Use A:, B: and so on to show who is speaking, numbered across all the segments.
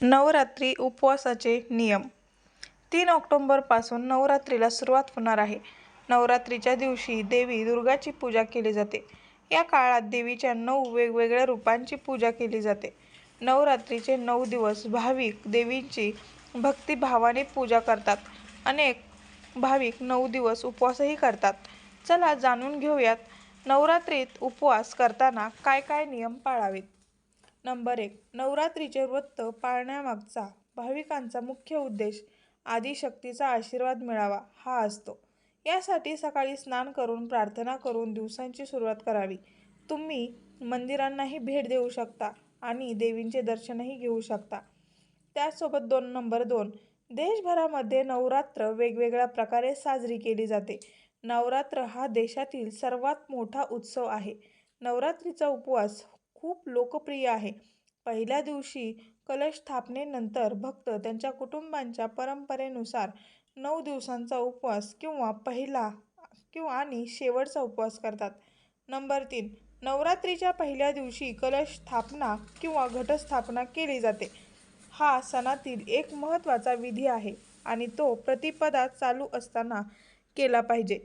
A: नवरात्री उपवासाचे नियम तीन ऑक्टोंबरपासून नवरात्रीला सुरुवात होणार आहे. नवरात्रीच्या दिवशी देवी दुर्गाची पूजा केली जाते. या काळात देवीच्या नऊ वेगवेगळ्या रूपांची पूजा केली जाते. नवरात्रीचे नऊ दिवस भाविक देवीची भक्तिभावाने पूजा करतात. अनेक भाविक नऊ दिवस उपवासही करतात. चला जाणून घेऊयात नवरात्रीत उपवास करताना काय काय नियम पाळावेत. नंबर एक नवरात्रीचे व्रत पाळण्यामागचा भाविकांचा मुख्य उद्देश आदिशक्तीचा आशीर्वाद मिळावा हा असतो. यासाठी सकाळी स्नान करून प्रार्थना करून दिवसांची सुरुवात करावी. तुम्ही मंदिरांनाही भेट देऊ शकता आणि देवींचे दर्शनही घेऊ शकता. त्याचसोबत दोन नंबर दोन देशभरामध्ये नवरात्र वेगवेगळ्या प्रकारे साजरी केली जाते. नवरात्र हा देशातील सर्वात मोठा उत्सव आहे. नवरात्रीचा उपवास खूप लोकप्रिय आहे. पहिल्या दिवशी कलश स्थापनेनंतर भक्त त्यांच्या कुटुंबांच्या परंपरेनुसार नऊ दिवसांचा उपवास किंवा पहिला किंवा आणि शेवटचा उपवास करतात. नंबर तीन नवरात्रीच्या पहिल्या दिवशी कलश स्थापना किंवा घटस्थापना केली जाते. हा सणातील एक महत्त्वाचा विधी आहे आणि तो प्रतिपदा चालू असताना केला पाहिजे.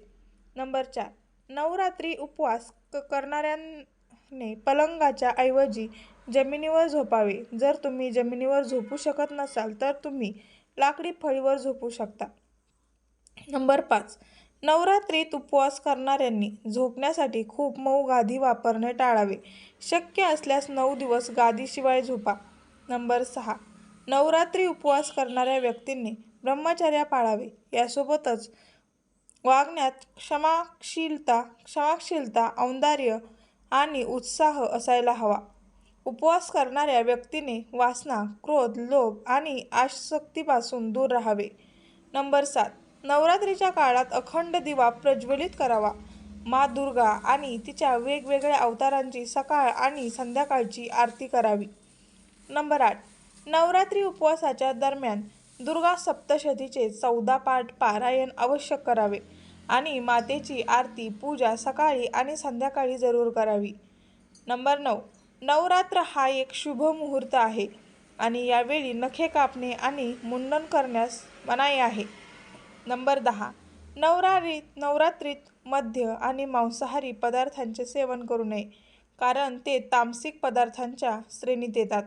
A: नंबर चार नवरात्री उपवास क करणाऱ्यां ने पलंगाच्या ऐवजी जमिनीवर झोपावे. जर तुम्ही जमिनीवर झोपू शकत नसाल तर तुम्ही लाकडी फळीवर झोपू शकता. नंबर पाच नवरात्रीत उपवास करणाऱ्यांनी झोपण्यासाठी खूप मऊ गादी वापरणे टाळावे. शक्य असल्यास नऊ दिवस गादीशिवाय झोपा. नंबर सहा नवरात्री उपवास करणाऱ्या व्यक्तींनी ब्रह्मचर्य पाळावे. यासोबतच वागण्यात क्षमाशीलता, औदार्य आणि उत्साह असायला हवा. उपवास करणाऱ्या व्यक्तीने वासना, क्रोध, लोभ आणि आसक्तीपासून दूर राहावे. नंबर सात नवरात्रीच्या काळात अखंड दिवा प्रज्वलित करावा. माँ दुर्गा आणि तिच्या वेगवेगळ्या अवतारांची सकाळ आणि संध्याकाळची आरती करावी. नंबर आठ नवरात्री उपवासाच्या दरम्यान दुर्गा सप्तशतीचे चौदा पाठ पारायण अवश्य करावे आणि मातेची आरती पूजा सकाळी आणि संध्याकाळी जरूर करावी. नंबर नऊ नवरात्र हा एक शुभ मुहूर्त आहे आणि यावेळी नखे कापणे आणि मुंडन करण्यास मनाई आहे. नंबर दहा नवरात्रीत मध्य आणि मांसाहारी पदार्थांचे सेवन करू नये कारण ते तामसिक पदार्थांच्या श्रेणीत येतात.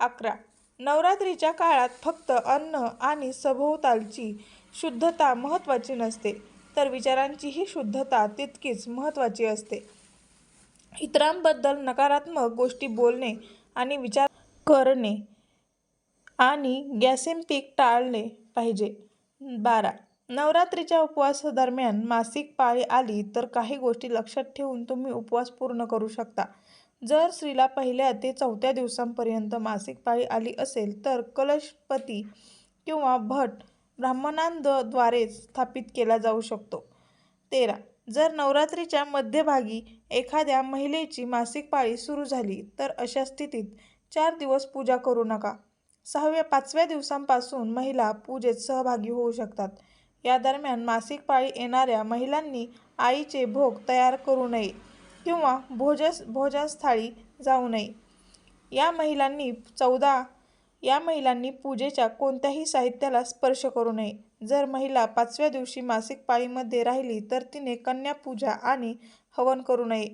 A: अकरा नवरात्रीच्या काळात फक्त अन्न आणि सभोवतालची शुद्धता महत्त्वाची नसते तर विचारांचीही शुद्धता तितकीच महत्त्वाची असते. इतरांबद्दल नकारात्मक गोष्टी बोलणे आणि विचार करणे आणि गॅसेम्पिक टाळले पाहिजे. बारा नवरात्रीच्या उपवासादरम्यान मासिक पाळी आली तर काही गोष्टी लक्षात ठेवून तुम्ही उपवास पूर्ण करू शकता. जर स्त्रीला पहिल्या ते चौथ्या दिवसांपर्यंत मासिक पाळी आली असेल तर कलशपती किंवा भट ब्राह्मणांद्वारे स्थापित केला जाऊ शकतो. तेरा जर नवरात्रीच्या मध्यभागी एखाद्या महिलेची मासिक पाळी सुरू झाली तर अशा स्थितीत चार दिवस पूजा करू नका. सहाव्या पाचव्या दिवसांपासून महिला पूजेत सहभागी होऊ शकतात. या दरम्यान मासिक पाळी येणाऱ्या महिलांनी आईचे भोग तयार करू नये किंवा भोजस भोजनस्थळी जाऊ नये. या महिलांनी चौदा या महिलांनी पूजेच्या कोणत्याही साहित्याला स्पर्श करू नये. जर महिला पाचव्या दिवशी मासिक पाळीमध्ये राहिली तर तिने कन्यापूजा आणि हवन करू नये.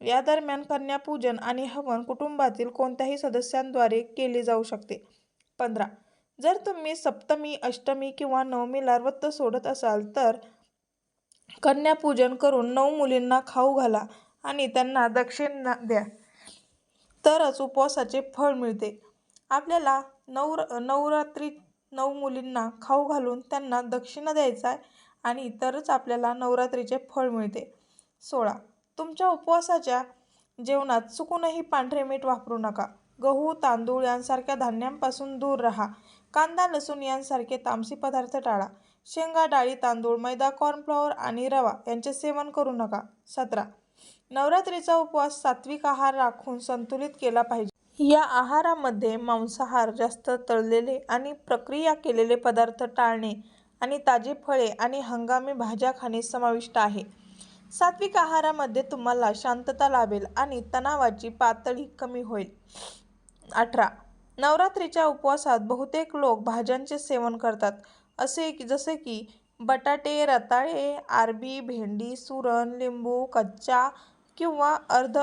A: या दरम्यान कन्यापूजन आणि हवन कुटुंबातील कोणत्याही सदस्यांद्वारे केले जाऊ शकते. पंधरा जर तुम्ही सप्तमी, अष्टमी किंवा नवमीला व्रत सोडत असाल तर कन्यापूजन करून नऊ मुलींना खाऊ घाला आणि त्यांना दक्षिणा द्या तरच उपवासाचे फळ मिळते. आपल्याला नवर नवरात्रीत नऊ मुलींना खाऊ घालून त्यांना दक्षिणा द्यायचा आहे आणि तरच आपल्याला नवरात्रीचे फळ मिळते. सोळा तुमच्या उपवासाच्या जेवणात चुकूनही पांढरे मीठ वापरू नका. गहू, तांदूळ यांसारख्या धान्यांपासून दूर राहा. कांदा, लसूण यांसारखे तामसी पदार्थ टाळा. शेंगा, डाळी, तांदूळ, मैदा, कॉर्नफ्लॉवर आणि रवा यांचे सेवन करू नका. सतरा नवरात्रीचा उपवास सात्विक आहार राखून संतुलित केला पाहिजे. या आहारामध्ये मांसाहार, जास्त तळलेले आणि प्रक्रिया केलेले पदार्थ टाळणे आणि ताजी फळे आणि हंगामी भाज्या खाणे समाविष्ट आहे. सात्विक आहारामध्ये तुम्हाला शांतता लाभेल आणि तणावाची पातळी कमी होईल. अठरा नवरात्रीच्या उपवासात बहुतेक लोक भाज्यांचे सेवन करतात असे की जसे की बटाटे रताळे आरबी भेंडी सुरण लिंबू कच्चा किंवा अर्ध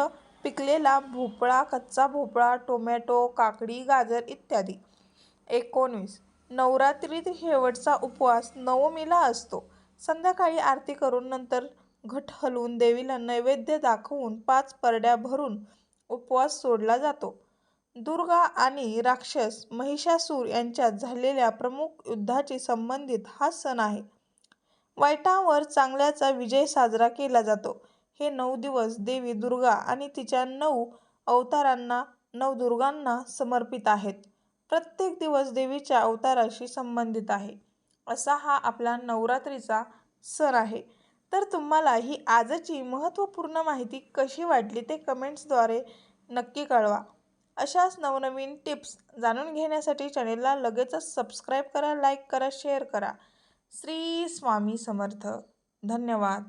A: पिकलेला भोपळा कच्चा भोपळा टोमॅटो काकडी गाजर इत्यादी. एकोणवीस. नवरात्रीत शेवटचा उपवास नवमीला असतो. संध्याकाळी आरती करून नंतर घट हलवून देवीला नैवेद्य दाखवून पाच परड्या भरून उपवास सोडला जातो. दुर्गा आणि राक्षस महिषासूर यांच्यात झालेल्या प्रमुख युद्धाशी संबंधित हा सण आहे. वाईटावर चांगल्याचा विजय साजरा केला जातो. हे नऊ दिवस देवी दुर्गा आणि तिच्या नऊ अवतारांना नवदुर्गांना समर्पित आहेत. प्रत्येक दिवस देवीच्या अवताराशी संबंधित आहे. असा हा आपला नवरात्रीचा सण आहे. तर तुम्हाला ही आजची महत्त्वपूर्ण माहिती कशी वाटली ते कमेंट्सद्वारे नक्की कळवा. अशाच नवनवीन टिप्स जाणून घेण्यासाठी चॅनेलला लगेचच सबस्क्राईब करा लाईक करा शेअर करा. श्री स्वामी समर्थ. धन्यवाद.